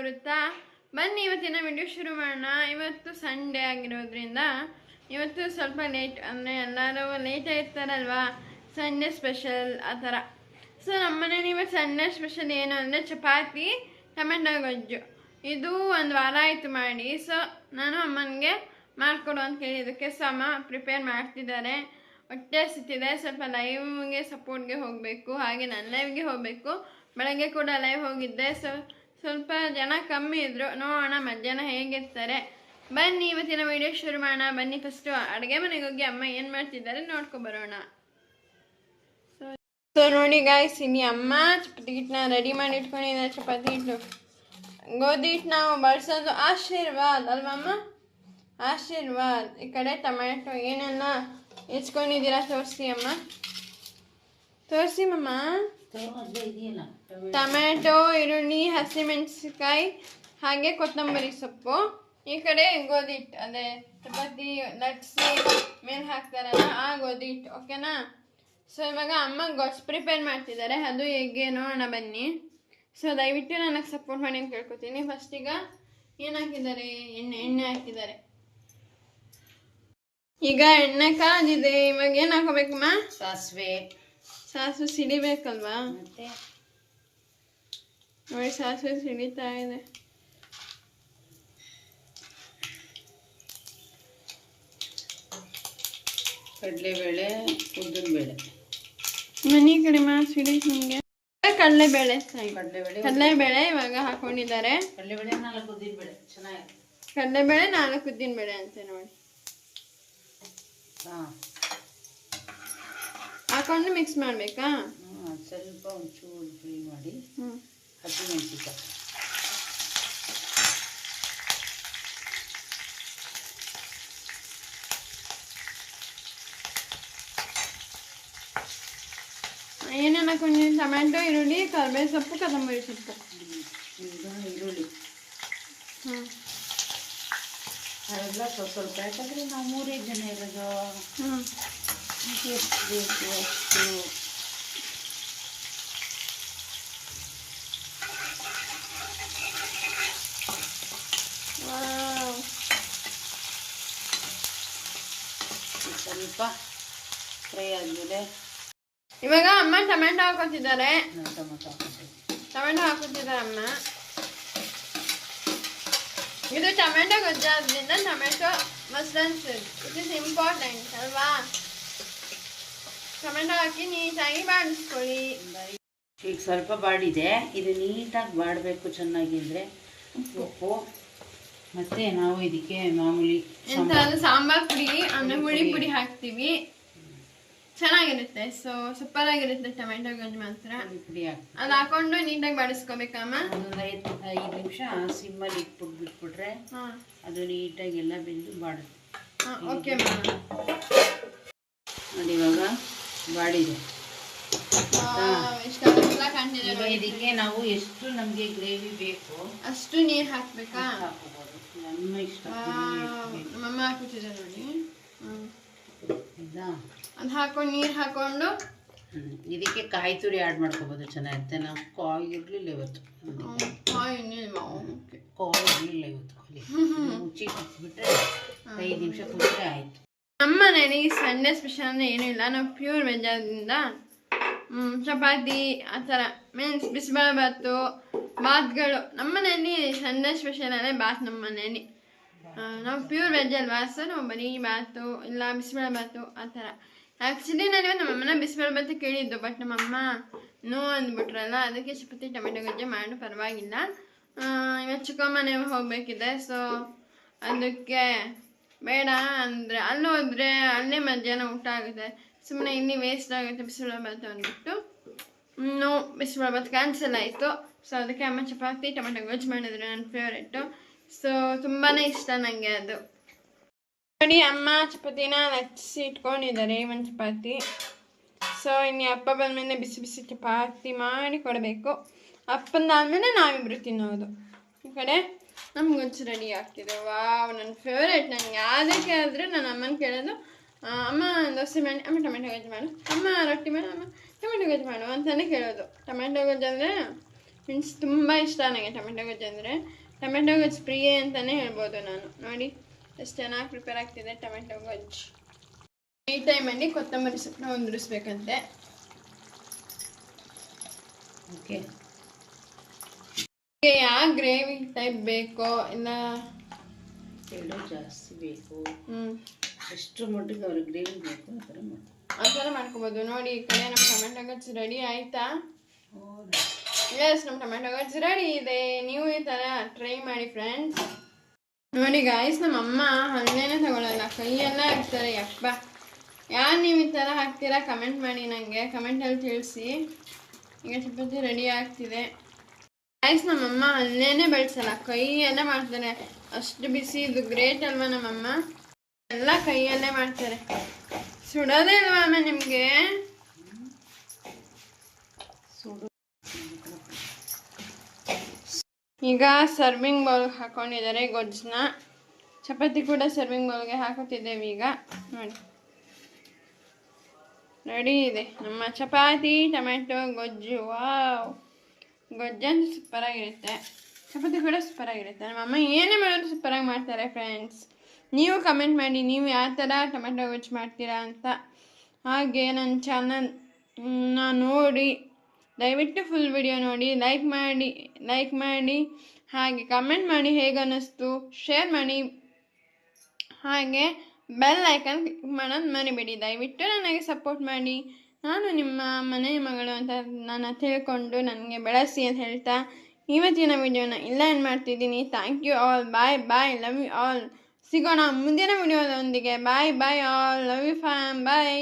ವೃತ್ತ ಬನ್ನಿ, ಇವತ್ತಿನ ವಿಡಿಯೋ ಶುರು ಮಾಡೋಣ. ಇವತ್ತು ಸಂಡೇ ಆಗಿರೋದ್ರಿಂದ ಇವತ್ತು ಸ್ವಲ್ಪ ಲೇಟ್ ಅಂದರೆ ಎಲ್ಲರೂ ಲೇಟ್ ಇರ್ತಾರಲ್ವಾ ಸಂಡೇ ಸ್ಪೆಷಲ್ ಆ ಥರ. ಸೊ ನಮ್ಮನೇಲಿ ಇವತ್ತು ಸಂಡೇ ಸ್ಪೆಷಲ್ ಏನು ಅಂದರೆ ಚಪಾತಿ, ಟೊಮೆಟೊ ಗೊಜ್ಜು. ಇದು ಒಂದು ವಾರ ಆಯಿತು ಮಾಡಿ. ಸೊ ನಾನು ಅಮ್ಮನಿಗೆ ಮಾಡಿಕೊಡು ಅಂತ ಕೇಳಿದ್ದಕ್ಕೆ ಸೊ ಅಮ್ಮ ಪ್ರಿಪೇರ್ ಮಾಡ್ತಿದ್ದಾರೆ. ಹೊಟ್ಟೆ ಸಿಟ್ಟಿದೆ ಸ್ವಲ್ಪ ಲೈವ್ಗೆ ಸಪೋರ್ಟ್ಗೆ ಹೋಗಬೇಕು. ಹಾಗೆ ನನ್ನ ಲೈವ್ಗೆ ಹೋಗಬೇಕು. ಬೆಳಗ್ಗೆ ಕೂಡ ಲೈವ್ ಹೋಗಿದ್ದೆ. ಸೊ, ಸ್ವಲ್ಪ ಜನ ಕಮ್ಮಿ ಇದ್ರು. ನೋಡೋಣ ಮಧ್ಯಾಹ್ನ ಹೇಗಿರ್ತಾರೆ ಬನ್ನಿ, ಇವತ್ತಿನ ವಿಡಿಯೋ ಶುರು ಮಾಡೋಣ. ಬನ್ನಿ ಫಸ್ಟು ಅಡುಗೆ ಮನೆಗೆ ಹೋಗಿ ಅಮ್ಮ ಏನು ಮಾಡ್ತಿದ್ದಾರೆ ನೋಡ್ಕೊ ಬರೋಣ. ಸೊ ನೋಡಿ ಗಾಯ್ಸ್ ಇಲ್ಲಿ ಅಮ್ಮ ಚಪಾತಿ ಹಿಟ್ಟನ್ನ ರೆಡಿ ಮಾಡಿ ಇಟ್ಕೊಂಡಿದ್ದಾರೆ. ಚಪಾತಿ ಹಿಟ್ಟು ಗೋಧಿ ಹಿಟ್ಟು ನಾವು ಬಳಸೋದು ಆಶೀರ್ವಾದ್ ಅಲ್ವಮ್ಮ ಆಶೀರ್ವಾದ್. ಈ ಕಡೆ ಟೊಮ್ಯಾಟೊ ಏನೆಲ್ಲ ಹೆಚ್ಕೊಂಡಿದ್ದೀರಾ ತೋರಿಸಿ ಅಮ್ಮ. ತೋರಿಸಿ, ಮಮ್ಮ. ಟೊಮ್ಯಾಟೊ ಈರುಳ್ಳಿ ಹಸಿಮೆಣಸಿನ್ಕಾಯಿ ಹಾಗೆ ಕೊತ್ತಂಬರಿ ಸೊಪ್ಪು. ಈ ಕಡೆ ಗೋಧಿ ಹಿಟ್ಟು, ಅದೇ ಚಪಾತಿ ಲಟ್ಸಿ ಮೇಲೆ ಹಾಕ್ತಾರಲ್ಲ, ಆ ಗೋಧಿ ಹಿಟ್ಟು, ಓಕೆನಾ? ಸೊ ಇವಾಗ ಅಮ್ಮ ಗೊಜ್ಜು ಪ್ರಿಪೇರ್ ಮಾಡ್ತಿದ್ದಾರೆ. ಅದು ಹೇಗೆ ನೋಡೋಣ ಬನ್ನಿ. ಸೊ ದಯವಿಟ್ಟು ನನಗೆ ಸಪೋರ್ಟ್ ಮಾಡಿ ಅಂತ ಕೇಳ್ಕೊತೀನಿ. ಫಸ್ಟ್ ಈಗ ಏನು ಹಾಕಿದ್ದಾರೆ ಎಣ್ಣೆ ಎಣ್ಣೆ ಹಾಕಿದ್ದಾರೆ. ಈಗ ಎಣ್ಣೆ ಕಾದಿದೆ. ಇವಾಗ ಏನು ಹಾಕೋಬೇಕಮ್ಮ ಸಾಸಿವೆ. ಸಾಸು ಸಿಡಿಬೇಕಲ್ವಾ ಮತ್ತೆ? ನೋಡಿ ಸಾಸಿವೆ ಸಿಡಿತಾ ಇದೆ ಕಡಲೆಬೇಳೆ ಉದ್ದಿನಬೇಳೆ. ಮನೆ ಕಡೆ ಮಾಡಿ ಸಿಡೀತು ನಿಮಗೆ? ಕಡಲೆಬೇಳೆ ಕಡಲೆಬೇಳೆ ಇವಾಗ ಹಾಕೊಂಡಿದ್ದಾರೆ. ಕಡಲೆಬೇಳೆ ನಾಲ್ಕು ಉದ್ದಿನಬೇಳೆ. ಚೆನ್ನಾಗಿದೆ. ಕಡಲೆಬೇಳೆ ನಾಲ್ಕು ಉದ್ದಿನ ಬೇಳೆ ಅಂತ ನೋಡಿ. ಹಾಂ. ಹಾಕೊಂಡು ಮಿಕ್ಸ್ ಮಾಡಬೇಕಾ? ಸ್ವಲ್ಪ ಒಂಚೂರು ಫ್ರೈ ಮಾಡಿ ಹಸಿಮೆಣಸಿಕಾಯಿ ಏನೇನು ಹಾಕೊಂಡಿದ್ದೀನಿ ಟೊಮೆಟೊ ಈರುಳ್ಳಿ ಕರಿಬೇವು ಸೊಪ್ಪು ಕೊತ್ತಂಬರಿ ಸೊಪ್ಪು. ಈರುಳ್ಳಿ. ಹ್ಞೂ ಅವೆಲ್ಲ ಸ್ವಲ್ಪ ಸ್ವಲ್ಪ ಯಾಕಂದರೆ ನಾವು ಮೂರೇ ಜನ ಇರೋದು. ಹ್ಞೂ ಎಷ್ಟು ಬೇಕು ಅಷ್ಟು ವಾವ್. ಸ್ವಲ್ಪ ಫ್ರೈ ಆಗಿದೆ ಇವಾಗ ಅಮ್ಮ ಟೊಮೆಟೊ ಹಾಕೊತಿದ್ದಾರೆ. ಟೊಮೆಟೊ ಟೊಮೊಟೊ ಹಾಕೊತಿದ್ದಾರೆ ಅಮ್ಮ. ಇದು tomato ಗೊಜ್ಜಾದ್ರಿಂದ tomato must it is important ಅಲ್ವಾ? ಟೊಮೆಟೊ ಹಾಕಿ ನೀಟಾಗಿ ಬಾಡಿಸ್ಕೊಳ್ಳಿ ಈಗ ಸ್ವಲ್ಪ ಬಾಡಿದೆ. ಇದು ನೀಟಾಗಿ ಬಾಡಬೇಕು ಚೆನ್ನಾಗಿ ಅಂದರೆ ಉಪ್ಪು. ಮತ್ತೆ ನಾವು ಇದಕ್ಕೆ ಮಾಮೂಲಿ ಸಾಂಬಾರ್. ಪುಡಿ ಅನ್ನ ಹುಳಿ ಪುಡಿ ಹಾಕ್ತೀವಿ. ಚೆನ್ನಾಗಿರುತ್ತೆ. ಸೊ ಸೂಪರ್ ಆಗಿರುತ್ತೆ ಟೊಮೆಟೊ ಗೊಜ್ಜು ಮಾತ್ರ ಪುಡಿ ಹಾಕಿ ಅದು ಹಾಕೊಂಡು ನೀಟಾಗಿ ಬಾಡಿಸ್ಕೋಬೇಕಮ್ಮ ಒಂದೊಂದು ಐದು ಐದು ನಿಮಿಷ ಸಿಮ್ಮಲ್ಲಿ ಇಟ್ಬಿಟ್ಟು ಬಿಟ್ಬಿಟ್ರೆ ಹಾಂ. ಅದು ನೀಟಾಗಿ ಎಲ್ಲ ಬೆಂದು ಬಾಡುತ್ತೆ. ಹಾಂ ಓಕೆ ಮ್ಯಾಮ್ ನೋಡಿ ಇವಾಗ ಬಾಡಿದೆ ಇಷ್ಟೆಲ್ಲ ಕಾಣ್ತಿದೆ ಈಗ ನೋಡಿ. ಇದಕ್ಕೆ ನಾವು ಎಷ್ಟು ನಮಗೆ ಗ್ರೇವಿ ಬೇಕು ಅಷ್ಟು ನೀರು ಹಾಕ್ಬೇಕಾ? ಹಾಕೋಬೋದು. ನಮ್ಮ ಇಷ್ಟ ವಾವ್, ನಮ್ಮಮ್ಮ ಹಾಕುತ್ತಿದೆ ನೋಡಿ. ಹ್ಮ್. ಆಯ್ತಾ ಅದು ಹಾಕೊಂಡು ನೀರು ಹಾಕೊಂಡು. ಹ್ಮ್. ಇದಕ್ಕೆ ಕಾಯಿ ತುರಿ ಆ್ಯಡ್ ಮಾಡ್ಕೋಬೋದು ಚೆನ್ನಾಗಿರುತ್ತೆ. ನಾವು ಕಾಯಿ ಇರಲಿಲ್ಲ ಇವತ್ತು. ಹ್ಮ್, ಕಾಯಿ ಇನ್ನೇನು ಮಾವು. Okay. ಕಾಯಿ ಇರಲಿಲ್ಲ ಇವತ್ತು. ಖಾಲಿ ಮುಚ್ಚಿ ಬಿಟ್ಟರೆ ಐದು ನಿಮಿಷ ಕುದಿದ್ರೆ ಆಯಿತು. ನಮ್ಮ ಮನೇಲಿ ಸಂಡೇ ಸ್ಪೆಷಲ್ ಏನೂ ಇಲ್ಲ. ನಾವು ಪ್ಯೂರ್ ವೆಜ್ ಆದ್ರಿಂದ ಹ್ಮ್, ಚಪಾತಿ ಆ ಥರ ಮೀನ್ಸ್ ಬಿಸಿಬೇಳೆ ಬಾತು ಬಾತ್ಗಳು ನಮ್ಮ ಮನೆಯಲ್ಲಿ ಸಂಡೇ ಸ್ಪೆಷಲ್ ಅಂದರೆ ಬಾತ್ ನಮ್ಮ ಮನೆಯಲ್ಲಿ. ನಾವು ಪ್ಯೂರ್ ವೆಜ್ ಅಲ್ವಾ? ಸೊ ನಾವು ಬರೀ ಬಾತು ಇಲ್ಲ ಬಿಸಿಬೇಳೆ ಬಾತು ಆ ಥರ. ಆ್ಯಕ್ಚುಲಿ ನಾನು ನಮ್ಮ ನಮ್ಮಮ್ಮನ ಬಿಸಿಬೇಳೆ ಬಾತು ಕೇಳಿದ್ದು ಬಟ್ ನಮ್ಮಮ್ಮ ನೋ ಅಂದ್ಬಿಟ್ರಲ್ಲ ಅದಕ್ಕೆ ಚಪಾತಿ ಟೊಮೆಟೊ ಗೊಜ್ಜೆ ಮಾಡು ಪರವಾಗಿಲ್ಲ. ಇವತ್ತು ಚಿಕ್ಕಮ್ಮನೆ ಹೋಗಬೇಕಿದೆ ಸೊ ಅದಕ್ಕೆ ಬೇಡ ಅಂದರೆ ಅಲ್ಲೂ ಹೋದ್ರೆ ಅಲ್ಲೇ ಮಧ್ಯಾಹ್ನ ಊಟ ಆಗುತ್ತೆ. ಸುಮ್ಮನೆ ಇಲ್ಲಿ ವೇಸ್ಟ್ ಆಗುತ್ತೆ. ಬಿಸಿಬೇಳೆ ಬಾತು ಅಂದ್ಬಿಟ್ಟು. ನೋ ಬಿಸಿಬೇಳೆ ಬಾತ್ ಕ್ಯಾನ್ಸಲ್ ಆಯಿತು. ಸೊ ಅದಕ್ಕೆ ಅಮ್ಮ ಚಪಾತಿ, ಟೊಮೆಟೊ ಗೊಜ್ಜು ಮಾಡಿದ್ರು. ನನ್ನ ಫೇವ್ರೇಟು ಸೊ ತುಂಬಾ ಇಷ್ಟ ನನಗೆ ಅದು. ನೋಡಿ, ಅಮ್ಮ ಚಪಾತಿನ ನಚ್ಚಿಸಿ ಇಟ್ಕೊಂಡಿದ್ದಾರೆ ಒಂದು ಚಪಾತಿ. ಸೊ ಇನ್ನು ಅಪ್ಪ ಬಂದಮೇಲೆ ಬಿಸಿ ಬಿಸಿ ಚಪಾತಿ ಮಾಡಿ ಕೊಡಬೇಕು. ಅಪ್ಪಂದಾದ್ಮೇಲೆ ನಾವಿಬ್ರು ತಿನ್ನೋದು. ಈ ಕಡೆ ನಮ್ಗೆ ಗೊಜ್ಜು ರೆಡಿ ಆಗ್ತಿದೆ. ವಾವ್ ನನ್ನ ಫೇವ್ರೇಟ್ ನನಗೆ ಯಾವುದೇ ಕೇಳಿದ್ರೆ ನನ್ನ ಅಮ್ಮನ ಕೇಳೋದು ಅಮ್ಮ ದೋಸೆ ಮಾಡಿ, ಅಮ್ಮ ಟೊಮೆಟೊ ಗೊಜ್ಜು ಮಾಡು. ಅಮ್ಮ ರೊಟ್ಟಿ ಮಾಡು, ಅಮ್ಮ ಟೊಮೆಟೊ ಗೊಜ್ಜು ಮಾಡು ಅಂತಲೇ ಕೇಳೋದು. ಟೊಮೆಟೊ ಗೊಜ್ಜು ಅಂದರೆ ಮೀನ್ಸ್ ತುಂಬ ಇಷ್ಟ ನನಗೆ ಟೊಮೆಟೊ ಗೊಜ್ಜು ಅಂದರೆ. ಟೊಮೆಟೊ ಗೊಜ್ಜು ಪ್ರಿಯೆ ಅಂತಲೇ ಹೇಳ್ಬೋದು ನಾನು. ನೋಡಿ, ಎಷ್ಟು ಚೆನ್ನಾಗಿ ಪ್ರಿಪೇರ್ ಆಗ್ತಿದೆ ಟೊಮೆಟೊ ಗೊಜ್ಜು. ಈ ಟೈಮಲ್ಲಿ ಕೊತ್ತಂಬರಿ ಸೊಪ್ಪನ್ನ ಉದುರಿಸ್ಬೇಕಂತೆ ಓಕೆ ನಿಮಗೆ ಯಾವ ಗ್ರೇವಿ ಟೈಪ್ ಬೇಕೋ ಇಲ್ಲ ಎಳ್ಳು ಜಾಸ್ತಿ ಬೇಕು. ಎಷ್ಟು ಮಟ್ಟಿಗೆ ಅವ್ರಿಗೆ ಗ್ರೇವಿ ಬೇಕು ಆ ಥರ ಮಾಡ್ತಾರೆ. ಆ ಥರ ಮಾಡ್ಕೋಬೋದು. ನೋಡಿ ಈ ಕಡೆ ನಮ್ಮ ಟೊಮೆಟೊ ಗೊಜ್ಜು ರೆಡಿ ಆಯಿತಾ? ಎಸ್ ನಮ್ಮ ಟೊಮೆಟೊ ಗೊಜ್ಜು ರೆಡಿ ಇದೆ. ನೀವು ಈ ಥರ ಟ್ರೈ ಮಾಡಿ ಫ್ರೆಂಡ್ಸ್ ನೋಡಿ ಗಾಯ್ಸ್ ನಮ್ಮ ಅಮ್ಮ ಹಣ್ಣೇನೆ ತಗೊಳ್ಳಲ್ಲ ಕೈಯೆಲ್ಲ ಹಾಕ್ತಾರೆ. ಯಪ್ಪ. ಯಾರು ನೀವು ಈ ಥರ ಹಾಕ್ತೀರಾ? ಕಮೆಂಟ್ ಮಾಡಿ ನನಗೆ ಕಮೆಂಟಲ್ಲಿ ತಿಳಿಸಿ. ಈಗ ಚಪಾತಿ ರೆಡಿ ಆಗ್ತಿದೆ. ಗಾಯ್ಸ್ ನಮ್ಮಮ್ಮ ಅನ್ನೇನೆ ಬೆಳೆಸಲ್ಲ. ಕೈಯಲ್ಲೇ ಮಾಡ್ತಾರೆ. ಅಷ್ಟು ಬಿಸಿ ಇದು ಗ್ರೇಟ್ ಅಲ್ವಾ ನಮ್ಮಮ್ಮ ಎಲ್ಲ ಕೈಯಲ್ಲೇ ಮಾಡ್ತಾರೆ. ಸುಡೋದೇ ಇಲ್ವಾ ಅಮ್ಮ ನಿಮಗೆ? ಈಗ ಸರ್ವಿಂಗ್ ಬೌಲ್ಗೆ ಹಾಕೊಂಡಿದ್ದಾರೆ ಗೊಜ್ಜನ್ನ ಚಪಾತಿ ಕೂಡ ಸರ್ವಿಂಗ್ ಬೌಲ್ಗೆ ಹಾಕೋತಿದ್ದೇವೆ ಈಗ. ನೋಡಿ. ರೆಡಿ ಇದೆ. ನಮ್ಮ ಚಪಾತಿ ಟೊಮೆಟೊ ಗೊಜ್ಜು. ವಾವ್. ಗೊಜ್ಜಂತೂ ಸೂಪರಾಗಿರುತ್ತೆ. ಚಪಾತಿ ಕೂಡ ಸೂಪರಾಗಿರುತ್ತೆ. ನಮ್ಮ ಅಮ್ಮ ಏನೇ ಮಾಡೋದು ಸೂಪರಾಗಿ ಮಾಡ್ತಾರೆ ಫ್ರೆಂಡ್ಸ್ ನೀವು ಕಮೆಂಟ್ ಮಾಡಿ, ನೀವು ಯಾವ ಥರ ಟೊಮೆಟೊ ಗೊಜ್ಜು ಮಾಡ್ತೀರಾ ಅಂತ. ಹಾಗೆ ನನ್ನ ಚಾನಲ್ನ ನೋಡಿ, ದಯವಿಟ್ಟು ಫುಲ್ ವಿಡಿಯೋ ನೋಡಿ ಲೈಕ್ ಮಾಡಿ ಲೈಕ್ ಮಾಡಿ, ಹಾಗೆ ಕಮೆಂಟ್ ಮಾಡಿ ಹೇಗೆ ಅನ್ನಿಸ್ತು ಶೇರ್ ಮಾಡಿ. ಹಾಗೆ ಬೆಲ್ ಐಕನ್ ಕ್ಲಿಕ್ ಮಾಡೋದು ಮರಿಬೇಡಿ. ದಯವಿಟ್ಟು ನನಗೆ ಸಪೋರ್ಟ್ ಮಾಡಿ. ನಾನು ನಿಮ್ಮ ಮನೆಯ ಮಗಳು ಅಂತ ನಾನು ತಿಳ್ಕೊಂಡು ನನಗೆ ಬೆಳೆಸಿ ಅಂತ ಹೇಳ್ತಾ ಇವತ್ತಿನ ವಿಡಿಯೋನ ಇಲ್ಲ ಏನು ಮಾಡ್ತಿದ್ದೀನಿ. Thank you all bye bye love you all ಸಿಗೋಣ ಮುಂದಿನ ವಿಡಿಯೋದೊಂದಿಗೆ. Bye bye all love you fam bye